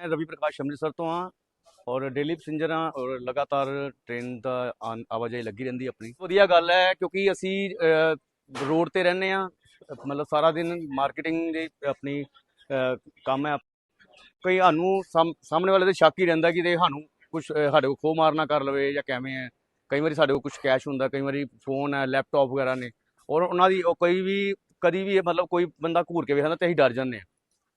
ਮੈਂ ਰਵੀ ਪ੍ਰਕਾਸ਼ ਅੰਮ੍ਰਿਤਸਰ ਤੋਂ ਆ ਔਰ ਡੇਲੀ ਪੈਸੇਂਜਰ ਆ ਔਰ ਲਗਾਤਾਰ ਟ੍ਰੇਨ ਦਾ ਆਨ- ਆਵਾਜਾਈ ਲੱਗੀ ਰਹਿੰਦੀ ਆਪਣੀ। ਵਧੀਆ ਗੱਲ ਹੈ ਕਿਉਂਕਿ ਅਸੀਂ ਰੋਡ ਤੇ ਰਹਿੰਦੇ ਆ ਮਤਲਬ ਸਾਰਾ ਦਿਨ ਮਾਰਕੀਟਿੰਗ ਦੇ ਆਪਣੀ ਅਹ, ਕੰਮ ਹੈ। ਕਈ ਸਾਨੂੰ ਸਾਹਮ- ਸਾਹਮਣੇ ਵਾਲੇ ਤੇ ਸ਼ੱਕ ਹੀ ਰਹਿੰਦਾ ਕਿ ਇਹ ਸਾਨੂੰ ਕੁਝ ਸਾਡੇ ਕੋਲ ਖੋ ਮਾਰਨਾ ਕਰ ਲਵੇ ਜਾਂ ਕਿਵੇਂ ਹੈ। ਕਈ ਵਾਰੀ ਸਾਡੇ ਕੋਲ ਕੁਝ ਕੈਸ਼ ਹੁੰਦਾ ਕਈ ਵਾਰੀ ਫੋਨ ਹੈ ਲੈਪਟਾਪ ਵਗੈਰਾ ਨੇ। ਔਰ ਉਹਨਾਂ ਦੀ ਉਹ ਕੋਈ ਵੀ ਕਦੀ ਵੀ ਮਤਲਬ ਕੋਈ ਬੰਦਾ ਘੂਰ ਕੇ ਵੇਖਦਾ ਤੇ ਅਸੀਂ ਡਰ ਜਾਂਦੇ ਹਾਂ।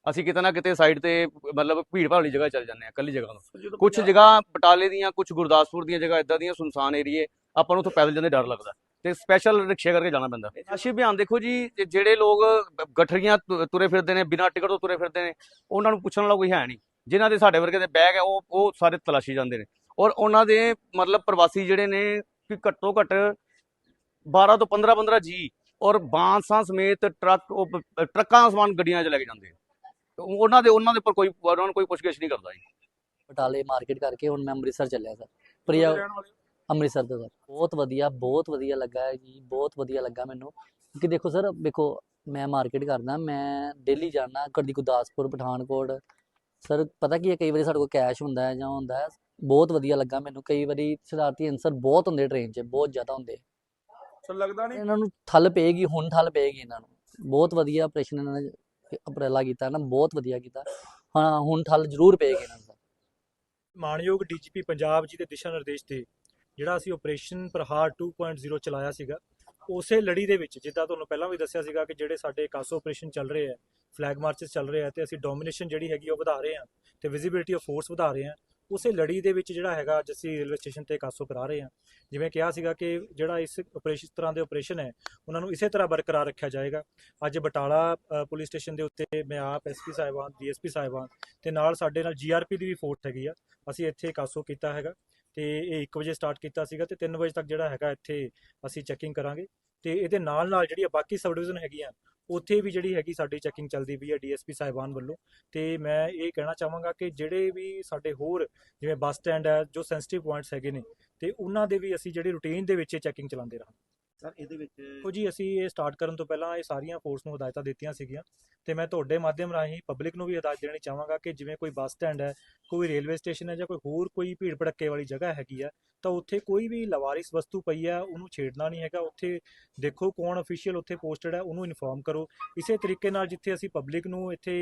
ਅਸੀਂ ਕਿਤੇ ਨਾ ਕਿਤੇ ਸਾਈਡ ਤੇ ਮਤਲਬ ਭੀੜ ਭਾੜ ਵਾਲੀ ਜਗ੍ਹਾ ਚੱਲ ਜਾਂਦੇ ਹਾਂ ਕੱਲੀ ਜਗ੍ਹਾ ਤੋਂ। ਕੁਝ ਜਗ੍ਹਾ ਬਟਾਲੇ ਦੀਆਂ ਕੁਝ ਗੁਰਦਾਸਪੁਰ ਦੀਆਂ ਜਗ੍ਹਾ ਇਦਾਂ ਦੀਆਂ ਸੁਨਸਾਨ ਏਰੀਏ ਆਪਾਂ ਨੂੰ ਉੱਥੋਂ ਪੈਦਲ ਜਾਂਦੇ ਡਰ ਲੱਗਦਾ। ਤੇ ਸਪੈਸ਼ਲ ਰਿਕਸ਼ੇ ਕਰਕੇ ਜਾਣਾ ਪੈਂਦਾ। ਤਲਾਸ਼ੀ ਅਭਿਆਨ ਦੇਖੋ ਜੀ ਜਿਹੜੇ ਲੋਕ ਗਠਰੀਆਂ ਤੁਰੇ ਫਿਰਦੇ ਨੇ ਬਿਨਾਂ ਟਿਕਟ ਤੋਂ ਤੁਰੇ ਫਿਰਦੇ ਨੇ ਉਹਨਾਂ ਨੂੰ ਪੁੱਛਣ ਵਾਲਾ ਕੋਈ ਹੈ ਨਹੀਂ। ਜਿਨ੍ਹਾਂ ਦੇ ਸਾਡੇ ਵਰਗੇ ਦੇ ਬੈਗ ਹੈ ਉਹ ਉਹ ਸਾਰੇ ਤਲਾਸ਼ੀ ਜਾਂਦੇ ਨੇ। ਔਰ ਉਹਨਾਂ ਦੇ ਮਤਲਬ ਪ੍ਰਵਾਸੀ ਜਿਹੜੇ ਨੇ ਕਿ ਘੱਟੋ ਘੱਟ 12 ਤੋਂ 15 15 ਜੀ ਔਰ ਬਾਂਸਾਂ ਸਮੇਤ ਟਰੱਕ ਉਹ ਟਰੱਕਾਂ ਸਮਾਨ ਗੱਡੀਆਂ 'ਚ ਲੈ ਕੇ ਜਾਂਦੇ ਆ। ਉਹਨਾਂ ਦੇ ਉਹਨਾਂ ਦੇ ਉੱਪਰ ਕੋਈ ਉਹਨਾਂ ਨੂੰ ਕੋਈ ਪੁੱਛਗਿੱਛ ਨਹੀਂ ਕਰਦਾ ਜੀ। ਬਟਾਲੇ ਮਾਰਕੀਟ ਕਰਕੇ ਹੁਣ ਮੈਂ ਅੰਮ੍ਰਿਤਸਰ ਚੱਲਿਆ ਸਰ। ਪ੍ਰਿਆ ਅੰਮ੍ਰਿਤਸਰ ਤੋਂ ਸਰ। ਬਹੁਤ ਵਧੀਆ ਬਹੁਤ ਵਧੀਆ ਲੱਗਾ ਹੈ ਜੀ ਬਹੁਤ ਵਧੀਆ ਲੱਗਾ ਮੈਨੂੰ। ਕਿਉਂਕਿ ਦੇਖੋ ਸਰ ਦੇਖੋ ਮੈਂ ਮਾਰਕੀਟ ਕਰਦਾ ਮੈਂ ਦਿੱਲੀ ਜਾਣਾ ਕਦੀ ਗੁਰਦਾਸਪੁਰ ਪਠਾਨਕੋਟ। ਸਰ ਪਤਾ ਕੀ ਹੈ ਕਈ ਵਾਰੀ ਸਾਡੇ ਕੋਲ ਕੈਸ਼ ਹੁੰਦਾ ਹੈ ਜਾਂ ਹੁੰਦਾ ਹੈ। ਬਹੁਤ ਵਧੀਆ ਲੱਗਾ ਮੈਨੂੰ। ਕਈ ਵਾਰੀ ਸ਼ਰਾਰਤੀ ਅਨਸਰ ਬਹੁਤ ਹੁੰਦੇ ਟ੍ਰੇਨ 'ਚ ਬਹੁਤ ਜ਼ਿਆਦਾ ਹੁੰਦੇ। ਸਰ ਲੱਗਦਾ ਨਹੀਂ ਇਹਨਾਂ ਨੂੰ ਠੱਲ ਪਏਗੀ ਹੁਣ ਠੱਲ ਪਏਗੀ ਇਹਨਾਂ ਨੂੰ। ਬਹੁਤ ਵਧੀਆ ਆਪਰੇਸ਼ਨ ਇਹਨਾਂ ਨੇ ਉਪਰਾਲਾ ਕੀਤਾ ਨਾ, ਬਹੁਤ ਵਧੀਆ ਕੀਤਾ। ਹਾਂ, ਹੁਣ ਠੱਲ ਜ਼ਰੂਰ ਪਏਗੀ ਇਹਨਾਂ ਨੂੰ ਮਾਨਯੋਗ ਡੀਜੀਪੀ ਪੰਜਾਬ ਜੀ ਦੇ ਦਿਸ਼ਾ ਨਿਰਦੇਸ਼ ਤੇ, ਜਿਹੜਾ ਅਸੀਂ ਆਪਰੇਸ਼ਨ ਪ੍ਰਹਾਰ 2.0 ਚਲਾਇਆ ਸੀਗਾ, ਉਸੇ ਲੜੀ ਦੇ ਵਿੱਚ, ਜਿੱਦਾਂ ਤੁਹਾਨੂੰ ਪਹਿਲਾਂ ਵੀ ਦੱਸਿਆ ਸੀਗਾ ਕਿ ਜਿਹੜੇ ਸਾਡੇ ਕਾਸੋ ਆਪਰੇਸ਼ਨ ਚੱਲ ਰਹੇ ਆ ਫਲੈਗ ਮਾਰਚਸ ਚੱਲ ਰਹੇ ਆ, ਤੇ ਅਸੀਂ ਡੋਮੀਨੇਸ਼ਨ ਜਿਹੜੀ ਹੈਗੀ ਉਹ ਵਧਾ ਰਹੇ ਆ, ਤੇ ਵਿਜ਼ਿਬਿਲਿਟੀ ਆਫ ਫੋਰਸ ਵਧਾ ਰਹੇ ਆ ਉਸੇ ਲੜੀ ਦੇ ਵਿੱਚ ਜਿਹੜਾ ਹੈਗਾ, ਅੱਜ ਅਸੀਂ ਰੇਲਵੇ ਸਟੇਸ਼ਨ ਤੇ ਕਾਸੋ ਕਰਾ ਰਹੇ ਹਾਂ। ਜਿਵੇਂ ਕਿਹਾ ਸੀਗਾ ਕਿ ਜਿਹੜਾ ਇਸ ਆਪਰੇਸ਼ਨ ਤਰ੍ਹਾਂ ਦੇ ਆਪਰੇਸ਼ਨ ਹੈ, ਉਹਨਾਂ ਨੂੰ ਇਸੇ ਤਰ੍ਹਾਂ ਬਰਕਰਾਰ ਰੱਖਿਆ ਜਾਏਗਾ। ਅੱਜ ਬਟਾਲਾ ਪੁਲਿਸ ਸਟੇਸ਼ਨ ਦੇ ਉੱਤੇ ਮੈਂ ਆਪ ਐਸਪੀ ਸਾਹਿਬਾਨ ਡੀਐਸਪੀ ਸਾਹਿਬਾਨ ਤੇ ਨਾਲ ਸਾਡੇ ਨਾਲ ਜੀਆਰਪੀ ਦੀ ਵੀ ਫੋਰਸ ਹੈਗੀ ਆ। ਅਸੀਂ ਇੱਥੇ ਕਾਸੋ ਕੀਤਾ ਹੈਗਾ। ਤੇ ਇਹ 1 ਵਜੇ ਸਟਾਰਟ ਕੀਤਾ ਸੀਗਾ ਤੇ 3 ਵਜੇ ਤੱਕ ਜਿਹੜਾ ਹੈਗਾ ਇੱਥੇ ਅਸੀਂ ਚੈਕਿੰਗ ਕਰਾਂਗੇ। ਤੇ ਇਹਦੇ ਨਾਲ ਨਾਲ ਜਿਹੜੀਆਂ ਬਾਕੀ ਸਬ ਡਿਵੀਜ਼ਨ ਹੈਗੀਆਂ, ਉੱਥੇ ਵੀ ਜਿਹੜੀ ਹੈਗੀ ਸਾਡੀ ਚੈਕਿੰਗ ਚੱਲਦੀ ਪਈ ਹੈ ਡੀਐਸਪੀ ਸਾਹਿਬਾਨ ਵੱਲੋਂ। ਤੇ ਮੈਂ ਇਹ ਕਹਿਣਾ ਚਾਹਾਂਗਾ ਕਿ ਜਿਹੜੇ ਵੀ ਸਾਡੇ ਹੋਰ ਜਿਵੇਂ ਬੱਸ ਸਟੈਂਡ ਹੈ, ਜੋ ਸੈਂਸਿਟਿਵ ਪੁਆਇੰਟਸ ਹੈਗੇ ਨੇ, ਤੇ ਉਹਨਾਂ ਦੇ ਵੀ ਅਸੀਂ ਜਿਹੜੀ ਰੂਟੀਨ ਦੇ ਵਿੱਚ ਚੈਕਿੰਗ ਚਲਾਉਂਦੇ ਰਹਾਂਗੇ। ਸਰ, ਇਹਦੇ ਵਿੱਚ ਦੇਖੋ ਜੀ, ਅਸੀਂ ਇਹ ਸਟਾਰਟ ਕਰਨ ਤੋਂ ਪਹਿਲਾਂ ਇਹ ਸਾਰੀਆਂ ਫੋਰਸ ਨੂੰ ਹਦਾਇਤਾਂ ਦਿੱਤੀਆਂ ਸੀਗੀਆਂ ਤੇ ਮੈਂ ਤੁਹਾਡੇ ਮਾਧਿਅਮ ਰਾਹੀਂ ਪਬਲਿਕ ਨੂੰ ਵੀ ਹਦਾਇਤ ਦੇਣੀ ਚਾਹਾਂਗਾ ਕਿ ਜਿਵੇਂ ਕੋਈ ਬੱਸ ਸਟੈਂਡ ਹੈ, ਕੋਈ ਰੇਲਵੇ ਸਟੇਸ਼ਨ ਹੈ ਜਾਂ ਕੋਈ ਹੋਰ ਕੋਈ ਭੀੜ ਭੜੱਕੇ ਵਾਲੀ ਜਗ੍ਹਾ ਹੈਗੀ ਆ ਤਾਂ ਉੱਥੇ ਕੋਈ ਵੀ ਲਵਾਰਿਸ ਵਸਤੂ ਪਈ ਆ ਉਹਨੂੰ ਛੇੜਨਾ ਨਹੀਂ ਹੈਗਾ, ਉੱਥੇ ਦੇਖੋ ਕੌਣ ਅਫੀਸ਼ੀਅਲ ਉੱਥੇ ਪੋਸਟਡ ਹੈ, ਉਹਨੂੰ ਇਨਫੋਰਮ ਕਰੋ। ਇਸੇ ਤਰੀਕੇ ਨਾਲ ਜਿੱਥੇ ਅਸੀਂ ਪਬਲਿਕ ਨੂੰ ਇੱਥੇ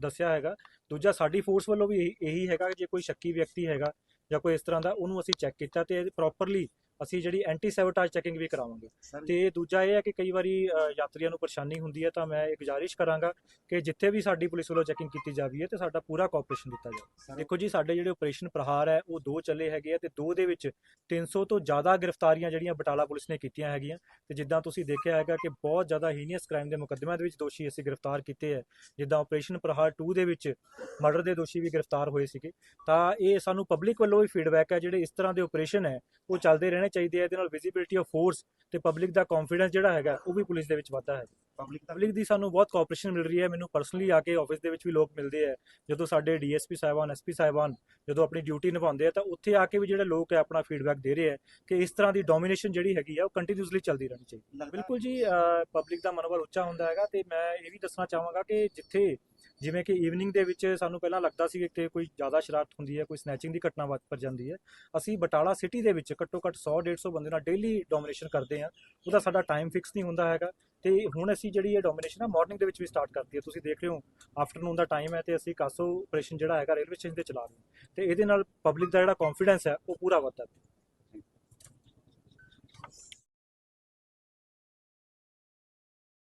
ਦੱਸਿਆ ਹੈਗਾ, ਦੂਜਾ ਸਾਡੀ ਫੋਰਸ ਵੱਲੋਂ ਵੀ ਇਹੀ- ਇਹੀ ਹੈਗਾ ਜੇ ਕੋਈ ਸ਼ੱਕੀ ਵਿਅਕਤੀ ਹੈਗਾ ਜਾਂ ਕੋਈ ਇਸ ਤਰ੍ਹਾਂ ਦਾ, ਉਹਨੂੰ ਅਸੀਂ ਚੈੱਕ ਕੀਤਾ ਤੇ ਪ੍ਰੋਪਰਲੀ ਅਸੀਂ ਜਿਹੜੀ ਐਂਟੀ ਸੈਬੋਟੇਜ ਚੈਕਿੰਗ ਵੀ ਕਰਾਵਾਂਗੇ। ਤੇ ਦੂਜਾ ਇਹ ਹੈ ਕਿ ਕਈ ਵਾਰੀ ਯਾਤਰੀਆਂ ਨੂੰ ਪਰੇਸ਼ਾਨੀ ਹੁੰਦੀ ਹੈ ਤਾਂ ਮੈਂ ਇਹ ਗੁਜ਼ਾਰਿਸ਼ ਕਰਾਂਗਾ ਕਿ ਜਿੱਥੇ ਵੀ ਸਾਡੀ ਪੁਲਿਸ ਵੱਲੋਂ ਚੈਕਿੰਗ ਕੀਤੀ ਜਾਵੀ ਹੈ ਤੇ ਸਾਡਾ ਪੂਰਾ ਕੋਆਪਰੇਸ਼ਨ ਦਿੱਤਾ ਜਾਵੇ। ਦੇਖੋ ਜੀ ਸਾਡੇ ਜਿਹੜੇ ਆਪਰੇਸ਼ਨ ਪ੍ਰਹਾਰ ਹੈ ਉਹ ਦੋ ਚੱਲੇ ਹੈਗੇ ਆ ਤੇ ਦੋ ਦੇ ਵਿੱਚ 300 ਤੋਂ ਜ਼ਿਆਦਾ ਗ੍ਰਿਫਤਾਰੀਆਂ ਜਿਹੜੀਆਂ ਬਟਾਲਾ ਪੁਲਿਸ ਨੇ ਕੀਤੀਆਂ ਹੈਗੀਆਂ। ਤੇ ਜਿੱਦਾਂ ਤੁਸੀਂ ਦੇਖਿਆ ਹੈਗਾ ਕਿ ਬਹੁਤ ਜ਼ਿਆਦਾ ਹੀਨੀਅਸ ਕ੍ਰਾਈਮ ਦੇ ਮੁਕੱਦਮਿਆਂ ਦੇ ਵਿੱਚ ਦੋਸ਼ੀ ਅਸੀਂ ਗ੍ਰਿਫਤਾਰ ਕੀਤੇ ਹੈ ਜਿੱਦਾਂ ਆਪਰੇਸ਼ਨ ਪ੍ਰਹਾਰ 2 ਦੇ ਵਿੱਚ ਮਰਡਰ ਦੇ ਦੋਸ਼ੀ ਵੀ ਗ੍ਰਿਫਤਾਰ ਹੋਏ ਸੀਗੇ। ਤਾਂ ਇਹ ਸਾਨੂੰ ਪਬਲਿਕ ਵੱਲੋਂ ਵੀ ਫੀਡਬੈਕ ਹੈ ਜਿਹੜੇ ਇਸ ਤਰ੍ਹਾਂ ਦੇ ਆਪਰੇਸ਼ਨ ਹੈ ਉਹ ਚੱਲਦੇ ਰਹਿਣੇ ਚਾਹੀਦੇ ਆ ਇਹਦੇ ਨਾਲ ਵਿਜ਼ਿਬਿਲਿਟੀ ਆਫ ਫੋਰਸ ਤੇ ਪਬਲਿਕ ਦਾ ਕੌਨਫੀਡੈਂਸ ਜਿਹੜਾ ਹੈਗਾ ਉਹ ਵੀ ਪੁਲਿਸ ਦੇ ਵਿੱਚ ਵਾਧਾ ਹੈ। ਪਬਲਿਕ ਪਬਲਿਕ ਦੀ ਸਾਨੂੰ ਬਹੁਤ ਕੋਆਪਰੇਸ਼ਨ ਮਿਲ ਰਹੀ ਹੈ। ਮੈਨੂੰ ਪਰਸਨਲੀ ਆ ਕੇ ਆਫਿਸ ਦੇ ਵਿੱਚ ਵੀ ਲੋਕ ਮਿਲਦੇ ਆ। ਜਦੋਂ ਸਾਡੇ ਡੀਐਸਪੀ ਸਾਹਿਬਾਨ ਐਸਪੀ ਸਾਹਿਬਾਨ ਜਦੋਂ ਆਪਣੀ ਡਿਊਟੀ ਨਿਭਾਉਂਦੇ ਆ ਤਾਂ ਉੱਥੇ ਆ ਕੇ ਵੀ ਜਿਹੜੇ ਲੋਕ ਹੈ ਆਪਣਾ ਫੀਡਬੈਕ ਦੇ ਰਹੇ ਆ ਕਿ ਇਸ ਤਰ੍ਹਾਂ ਦੀ ਡੋਮੀਨੇਸ਼ਨ ਜਿਹੜੀ ਹੈਗੀ ਆ ਉਹ ਕੰਟੀਨਿਊਸਲੀ ਚੱਲਦੀ ਰਹਿਣੀ ਚਾਹੀਦੀ ਬਿਲਕੁਲ ਜੀ ਪਬਲਿਕ ਦਾ ਮਨੋਬਲ ਉੱਚਾ ਹੁੰਦਾ ਹੈਗਾ ਤੇ ਮੈਂ ਇਹ ਵੀ ਦੱਸਣਾ ਚਾਹਾਂਗਾ ਕਿ ਜਿੱਥੇ ਜਿਵੇਂ ਕਿ ਈਵਨਿੰਗ ਦੇ ਵਿੱਚ ਸਾਨੂੰ ਪਹਿਲਾਂ ਲੱਗਦਾ ਸੀ ਕਿ ਕੋਈ ਜ਼ਿਆਦਾ ਸ਼ਰਾਰਤ ਹੁੰਦੀ ਹੈ, ਕੋਈ ਸਨੈਚਿੰਗ ਦੀ ਘਟਨਾ ਵਾਪਰ ਜਾਂਦੀ ਹੈ। ਅਸੀਂ ਬਟਾਲਾ ਸਿਟੀ ਦੇ ਵਿੱਚ ਘੱਟੋ ਘੱਟ 100 150 ਬੰਦੇ ਨਾਲ ਡੇਲੀ ਡੋਮੀਨੇਸ਼ਨ ਕਰਦੇ ਆ ਉਹਦਾ ਸਾਡਾ ਟਾਈਮ ਫਿਕਸ ਨਹੀਂ ਹੁੰਦਾ ਹੈਗਾ। ਤੇ ਹੁਣ ਅਸੀਂ ਜਿਹੜੀ ਇਹ ਡੋਮੀਨੇਸ਼ਨ ਆ ਮਾਰਨਿੰਗ ਦੇ ਵਿੱਚ ਵੀ ਸਟਾਰਟ ਕਰਤੀ ਹੈ। ਤੁਸੀਂ ਦੇਖ ਰਹੇ ਹੋ ਆਫਟਰਨੂਨ ਦਾ ਟਾਈਮ ਹੈ ਤੇ ਅਸੀਂ ਕਾਸੋ ਆਪਰੇਸ਼ਨ ਜਿਹੜਾ ਹੈਗਾ ਰੇਲਵੇ ਸਟੇਸ਼ਨ ਤੇ ਚਲਾ ਰਹੇ ਹਾਂ। ਤੇ ਇਹਦੇ ਨਾਲ ਪਬਲਿਕ ਦਾ ਜਿਹੜਾ ਕੌਨਫੀਡੈਂਸ ਹੈ, ਉਹ ਪੂਰਾ ਵੱਧਦਾ ਹੈ।